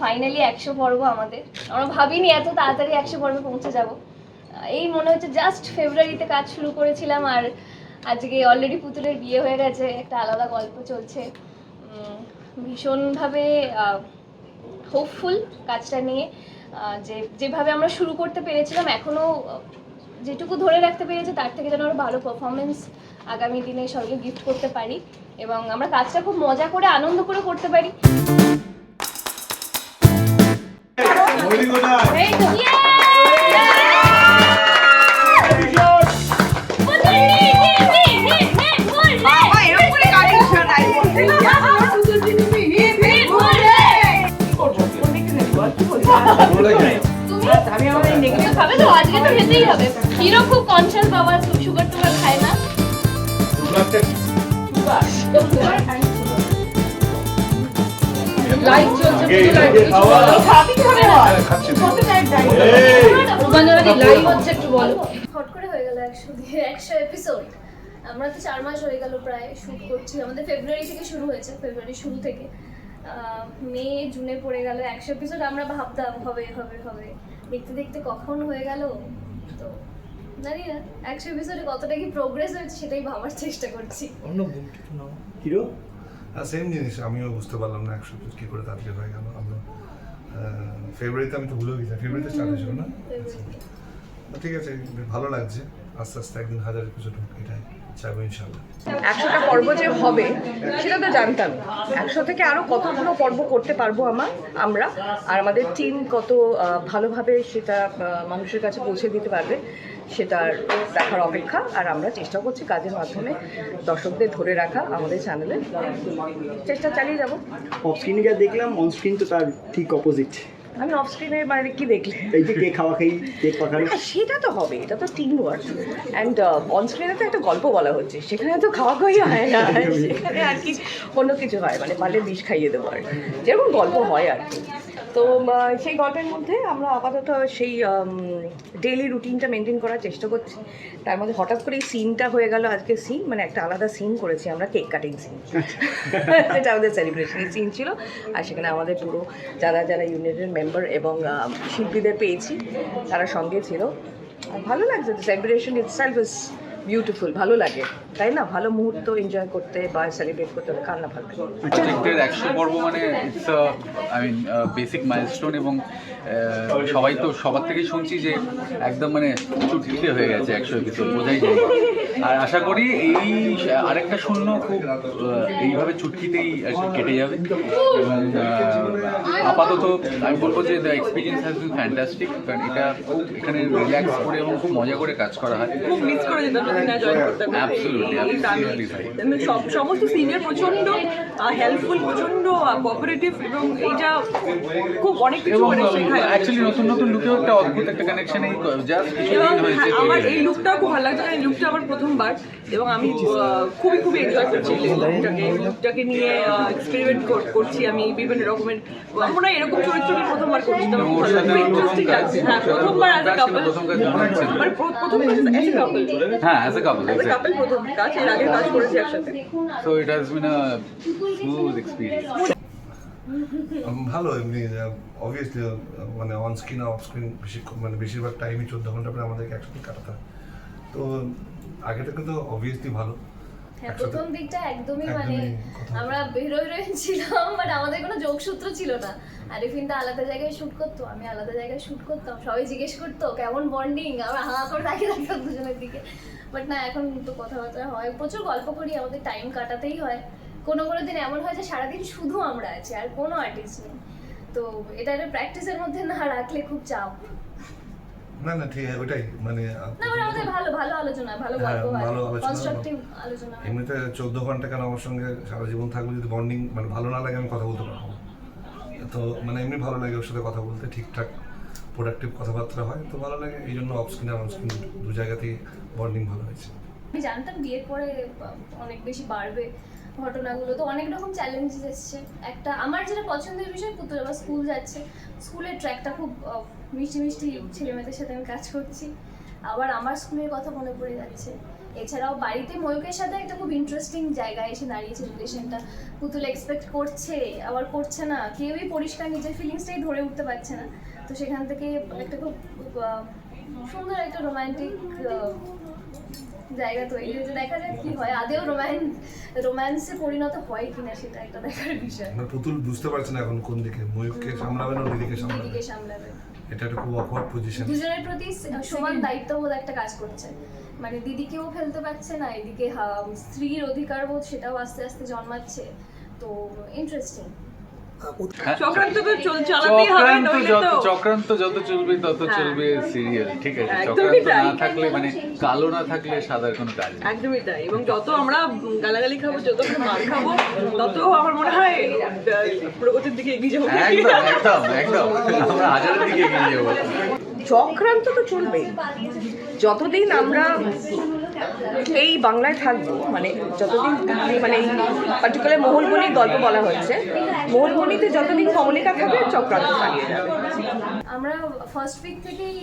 Finally একশো পর্ব আমাদের। আমরা ভাবিনি এত তাড়াতাড়ি একশো পর্বে পৌঁছে যাব। এই মনে হচ্ছে জাস্ট ফেব্রুয়ারিতে কাজ শুরু করেছিলাম আর আজকে অলরেডি পুতুলের বিয়ে হয়ে গেছে, একটা আলাদা গল্প চলছে। ভীষণভাবে হোপফুল কাজটা নিয়ে। যে, যেভাবে আমরা শুরু করতে পেরেছিলাম এখনও যেটুকু ধরে রাখতে পেরেছি, তার থেকে যেন আরও ভালো পারফরমেন্স আগামী দিনে সবাইকে গিফট করতে পারি। এবং আমরা কাজটা খুব মজা করে, আনন্দ করে করতে পারি। আমি আমার নেগেটিভ খাবে তো হিরো খুব সুগার টুগার খায় না হয় কত টাইম টাইম রূপাঞ্জনা লাইভ হচ্ছে একটু বলো। হট করে হয়ে গেল একশো একশো এপিসোড আমরা তো চার মাস হয়ে গেল প্রায় শুট করছি। আমাদের ফেব্রুয়ারি থেকে শুরু হয়েছে ফেব্রুয়ারি শুরু থেকে। আহ, মে জুনে পড়ে গেল একশো এপিসোড আমরা ভাবতাম হবে হবে হবে। দেখতে দেখতে কখন হয়ে গেল? তো জানি না একশো এপিসোডে কতটা কি প্রোগ্রেস হয়েছে সেটাই ভাবার চেষ্টা করছি। হিরো? আর সেম জিনিস আমিও বুঝতে পারলাম না একশো কি করে তাড়াতাড়ি হয়ে গেল আমরা ফেব্রুয়ারিতে আমি তো ভুলে গেছি ফেব্রুয়ারিতে স্টার্ট হয়েছিল না? ঠিক আছে ভালো লাগছে আস্তে আস্তে একদিন হাজার এপিসোড হোক এটাই চাইব ইনশাল্লাহ একশোটা পর্ব যে হবে সেটা তো জানতাম। একশো থেকে আরও কতগুলো পর্ব করতে পারব আমার আমরা আর আমাদের টিম কত ভালোভাবে সেটা মানুষের কাছে পৌঁছে দিতে পারবে। সেটার দেখার অপেক্ষা আর আমরা চেষ্টা করছি কাজের মাধ্যমে দর্শকদের ধরে রাখা আমাদের চ্যানেলে। চেষ্টা চালিয়ে যাব। অফ স্ক্রিনে যা দেখলাম অন স্ক্রিন তো তার ঠিক অপোজিট আমি অফ স্ক্রিনে মানে কি দেখলে? এই যে কেক খাওয়া খাই পাখানো হ্যাঁ সেটা তো হবে এটা তো টিম ওয়ার্ক অ্যান্ড অন স্ক্রিনে তো একটা গল্প বলা হচ্ছে সেখানে তো খাওয়া খাওয়াই হয় না। সেখানে আর কি অন্য কিছু হয় মানে পারলে বিষ খাইয়ে দেবো আর যেরকম গল্প হয় আর কি। তো সেই গল্পের মধ্যে আমরা আপাতত সেই ডেইলি রুটিনটা মেনটেন করার চেষ্টা করছি। তার মধ্যে হঠাৎ করে এই সিনটা হয়ে গেল আজকে সিন মানে একটা আলাদা সিন করেছি আমরা কেক কাটিং সিন সেটা আমাদের সেলিব্রেশনের সিন ছিল। আর সেখানে আমাদের পুরো যারা যারা ইউনিটের মেম্বার এবং শিল্পীদের পেয়েছি তারা সঙ্গে ছিল। ভালো লাগছে সেলিব্রেশন ইটসেলফ ইজ বিউটিফুল ভালো লাগে। তাই না? ভালো মুহূর্ত এনজয় করতে বা সেলিব্রেট করতে কার না ভালো প্রজেক্টের একশো পর্ব মানে it's I mean basic milestone এবং সবাই তো সবার থেকেই শুনছি যে একদম মানে চুটকিতে হয়ে গেছে একশো এপিসোড বোঝাই যায় আর আশা করি এই আরেকটা শূন্য খুব এইভাবে চুটকিতেই আর কি কেটে যাবে। এবং আপাতত আমি বলব যে the experience has been fantastic কারণ এটা খুব এখানে রিল্যাক্স করে এবং খুব মজা করে কাজ করা হয়। খুব মিস করে যেতাম আমি সমস্ত সিনিয়র প্রচণ্ড হেল্পফুল প্রচণ্ড কোঅপারেটিভ এবং এইটা খুব অনেক কিছু মানে শেখায় অ্যাকচুয়ালি নতুন নতুন লুকেও একটা অদ্ভুত একটা কানেকশন এই জাস্ট কিছুদিন হয়েছে হ্যাঁ, আমার এই হয়ে লুকটা খুব ভালো লাগছে কারণ এই লুকটা আমার প্রথমবার এবং আমি খুবই খুবই এনজয় করছি এই লুকটাকে লুকটাকে নিয়ে এক্সপেরিমেন্ট করছি আমি বিভিন্ন রকমের আমরা এরকম চরিত্র আমি প্রথমবার করছি তো আমার ভালো লাগছে ইন্টারেস্টিং লাগছে। হ্যাঁ প্রথমবার অ্যাজ এ কাপল প্রথম কাজ মনে হচ্ছে আমার প্র- প্রথম কাজ অ্যাজ এ কাপল হ্যাঁ as a couple as a couple প্রথম কাজ এর আগে কাজ করেছি একসাথে। So it has been a smooth experience ভালো এমনি অবভিয়াসলি মানে অন স্ক্রিন অফ স্ক্রিন বেশি মানে বেশিরভাগ টাইমই চোদ্দ ঘণ্টা করে আমাদেরকে একসাথে কাটাতে হয়। তো আগে থেকে তো অবভিয়াসলি ভালো। হ্যাঁ প্রথম দিকটা একদমই মানে আমরা হিরো হিরোইন ছিলাম বাট আমাদের কোনো যোগসূত্র ছিল না। আরিফিনটা আলাদা জায়গায় শুট করতো আমি আলাদা জায়গায় শুট করতাম সবাই জিজ্ঞেস করতো কেমন বন্ডিং আমরা হা করে তাকিয়ে থাকতাম দুজনের দিকে। বাট না এখন তো কথাবার্তা হয় প্রচুর গল্প করি আমাদের টাইম কাটাতেই হয়। কোনো কোনো দিন এমন হয় যে সারাদিন শুধু আমরা আছি আর কোনো আর্টিস্ট নেই। তো এটা প্র্যাকটিসের মধ্যে না রাখলে খুব চাপ। না না ঠিক আছে ওটাই মানে আমাদের ভালো ভালো আলোচনা ভালো হ্যাঁ, গল্প ভালো কনস্ট্রাকটিভ আলোচনা। এমনিতে চোদ্দ ঘণ্টা কেন আমার সঙ্গে সারা জীবন থাকলে যদি বন্ডিং মানে ভালো না লাগে আমি কথা বলতে পারব। তো মানে এমনি ভালো লাগে ওর সাথে কথা বলতে ঠিকঠাক প্রোডাক্টিভ কথাবার্তা হয় তো ভালো লাগে এই জন্য অফ স্ক্রিন আর অন স্ক্রিন দু জায়গাতেই বন্ডিং ভালো হয়েছে। আমি জানতাম বিয়ের পরে অনেক বেশি বাড়বে। ঘটনাগুলো। তো অনেক রকম চ্যালেঞ্জেস এসছে। একটা আমার যেটা পছন্দের বিষয়, পুতুল আবার স্কুল যাচ্ছে। স্কুলের ট্র্যাকটা খুব মিষ্টি মিষ্টি ছেলে মেয়েদের সাথে আমি কাজ করছি। আবার আমার স্কুলের কথা মনে পড়ে যাচ্ছে। এছাড়াও বাড়িতে ময়ূকের সাথে একটা খুব ইন্টারেস্টিং জায়গায় এসে দাঁড়িয়েছে রিলেশনটা পুতুল এক্সপেক্ট করছে, আবার করছে না। কেউই পরিষ্কার নিজের ফিলিংসটাই ধরে উঠতে পারছে না। তো সেখান থেকে একটা খুব সুন্দর একটা রোমান্টিক জায়গা তৈরি হয়েছে। দেখা যাক কি হয়। আদেও রোম্যান্স রোম্যান্সে পরিণত হয় কিনা সেটা একটা দেখার বিষয়। মানে পুতুল বুঝতে পারছে না এখন কোন দিকে। ময়ূরকে সামলাবে না দিদিকে সামলাবে। দিদিকে সামলাবে। এটা একটা খুব অকওয়ার্ড পজিশন দুজনের প্রতি সমান দায়িত্ববোধ একটা কাজ করছে। মানে দিদিকেও ফেলতে পারছে না এদিকে হা- স্ত্রীর অধিকারবোধ সেটাও আস্তে আস্তে জন্মাচ্ছে। তো ইন্টারেস্টিং চক্রান্ত তো চল- চালাতেই হবে চক্রান্ত যত তো চক্রান্ত যত চলবে তত হ্যাঁ। চলবে সিরিয়াল ঠিক আছে? চক্রান্ত না থাকলে মানে কালো না থাকলে সাদার কোনো কাজ একদমই তাই। এবং যত আমরা গালাগালি খাব যত আমরা মার খাব তত আমার মনে হয় প্রগতির দিকে এগিয়ে যাব। একদম একদম একদম। আমরা হাজারের দিকে এগিয়ে যাব। চক্রান্ত তো চলবেই। যতদিন আমরা এই বাংলায় থাকব মানে যতদিন মানে পার্টিকুলার মোহনমণির গল্প বলা হচ্ছে মোহনমণিতে যতদিন কমলিকা থাকবে চক্রান্ত চালিয়ে যাবে। আমরা ফার্স্ট উইক থেকেই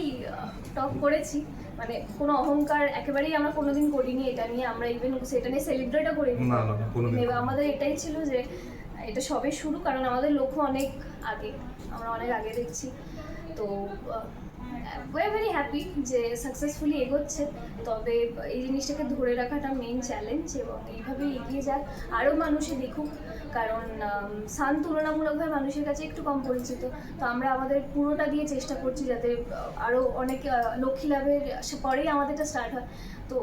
টক করেছি মানে কোনো অহংকার একেবারেই আমরা কোনোদিন করিনি এটা নিয়ে আমরা ইভেন সেটা নিয়ে সেলিব্রেটও করিনি। না, না, না, কোনোদিন। এবার আমাদের এটাই ছিল যে এটা সবে শুরু কারণ আমাদের লক্ষ্য অনেক আগে আমরা অনেক আগে দেখছি। তো ওয়ে ভেরি হ্যাপি যে সাকসেসফুলি এগোচ্ছে, তবে এই জিনিসটাকে ধরে রাখাটা মেন চ্যালেঞ্জ এবং এইভাবে এগিয়ে যাক। আরও মানুষে দেখুক, কারণ সান তুলনামূলকভাবে মানুষের কাছে একটু কম পরিচিত। তো আমরা আমাদের পুরোটা দিয়ে চেষ্টা করছি যাতে আরও অনেক লক্ষ্মী লাভের পরেই আমাদেরটা স্টার্ট হয়। তো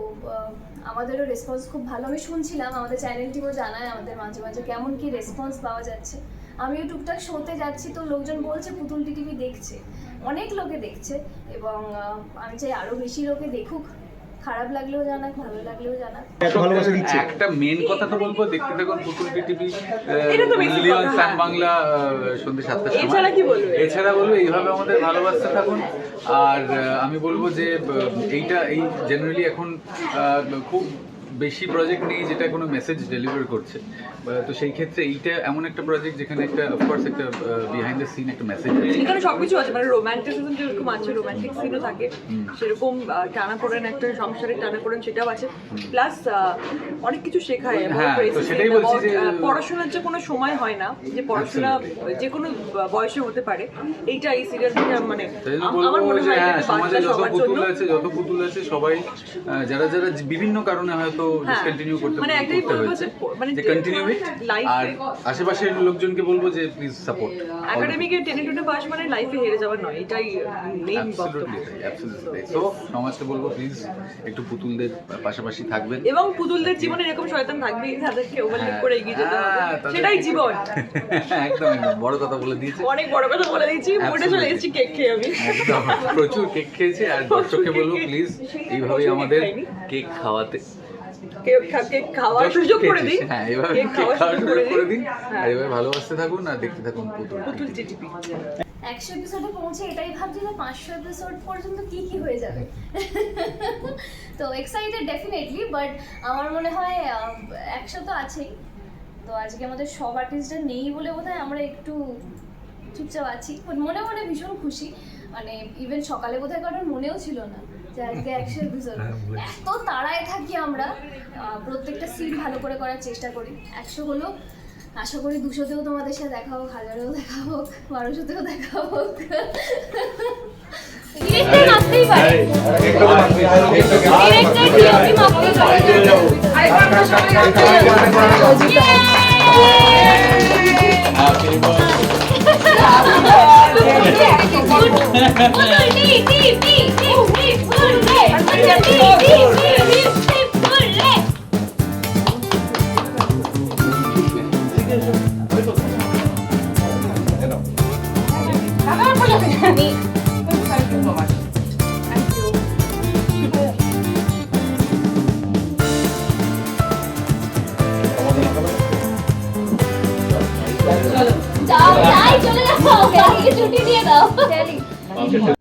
আমাদেরও রেসপন্স খুব ভালো। আমি শুনছিলাম, আমাদের চ্যানেলটিও জানায় আমাদের মাঝে মাঝে কেমন কি রেসপন্স পাওয়া যাচ্ছে। আমিও টুকটাক শোতে যাচ্ছি, তো লোকজন বলছে, পুতুল টিভি দেখছে। অনেক লোকে দেখছে এবং আমি চাই আরও বেশি লোকে দেখুক। খারাপ লাগলেও জানাক ভালো লাগলেও জানাক। ভালোবাসা দিচ্ছে। একটা মেন কথা তো বলব দেখতে থাকুন পুতুল টিভি এটা তো basic মিলিয়ন কথা, সান। বাংলা সন্ধ্যে সাতটার সময়। এছাড়া কি বলব? এছাড়া বলব এইভাবে আমাদের ভালোবাসতে থাকুন। আর আমি বলব যে এইটা এই জেনারেলি এখন খুব বেশি প্রজেক্ট নেই যেটা কোনো মেসেজ ডেলিভার করছে। তো সেই ক্ষেত্রে এইটা এমন একটা প্রজেক্ট যেখানে একটা অফকোর্স একটা বিহাইন্ড দ্য সিন একটা মেসেজ আছে। এখানে সবকিছু আছে মানে রোমান্টিসিজম যেরকম আছে রোমান্টিক সিনও থাকে সেরকম টানা পড়েন একটা সংসারের টানা পড়েন সেটাও আছে। প্লাস অনেক কিছু শেখায় হ্যাঁ, তো সেটাই বলছি যে- পড়াশোনার যে কোনো সময় হয় না যে পড়াশোনা যে কোনো বয়সে হতে পারে এইটা এই সিরিয়াল থেকে মানে আমার মনে হয় হ্যাঁ সমাজে যত পুতুল আছে যত পুতুল আছে সবাই যারা যারা বিভিন্ন কারণে হয়তো হ্যাঁ, ডিসকন্টিনিউ করতে মানে একটাই বলব যে মানে যে কন্টিনিউ ইট আর আশেপাশের লোকজনকে বলব যে প্লিজ সাপোর্ট একাডেমিকে টেনে টুনে পাস মানে লাইফে হেরে যাওয়ার নয় এটাই মেইন বক্তব্য। সো সমাজকে বলব প্লিজ একটু পুতুলদের পাশাপাশি থাকবেন। এবং পুতুলদের জীবনে এরকম শয়তান তাদেরকে ওভারটেক করে এগিয়ে যেতে হবে। হ্যাঁ, সেটাই জীবন। একদম একদম বড় কথা বলে দিয়েছে। অনেক বড় কথা বলে মোটে চলে এসেছি কেক খেয়ে আমি। একদম প্রচুর কেক খেয়েছি আর দর্শককে বলব প্লিজ। এইভাবেই আমাদের কেক খাওয়াতে কেক খা- কেক খাওয়ার সুযোগ করে খেয়েছিস, হ্যাঁ এভাবে কেক খাওয়ার সুযোগ করে করে দিন। আর এভাবে ভালোবাসতে থাকুন আর দেখতে থাকুন পুতুল পুতুল টিভি। একশো এপিসোডে পৌঁছে এটাই ভাবছি যে পাঁচশো এপিসোড পর্যন্ত কি কি হয়ে যাবে। তো এক্সাইটেড ডেফিনেটলি বাট আমার মনে হয় একশো তো আছেই। তো আজকে আমাদের সব আর্টিস্টরা নেই বলে বোধ আমরা একটু চুপচাপ আছি But মনে মনে ভীষণ খুশি মানে ইভেন সকালে বোধহয় কারোর মনেও ছিল না যে আজকে একশো এপিসোড হ্যাঁ, এত তাড়ায় থাকি আমরা প্রত্যেকটা সিন ভালো করে করার চেষ্টা করি একশো হলো আশা করি দুশোতেও তোমাদের সাথে দেখা হোক হাজারেও দেখা হোক বারোশোতেও দেখা হোক পারে हो गया छुट्टी दिए दो चलिए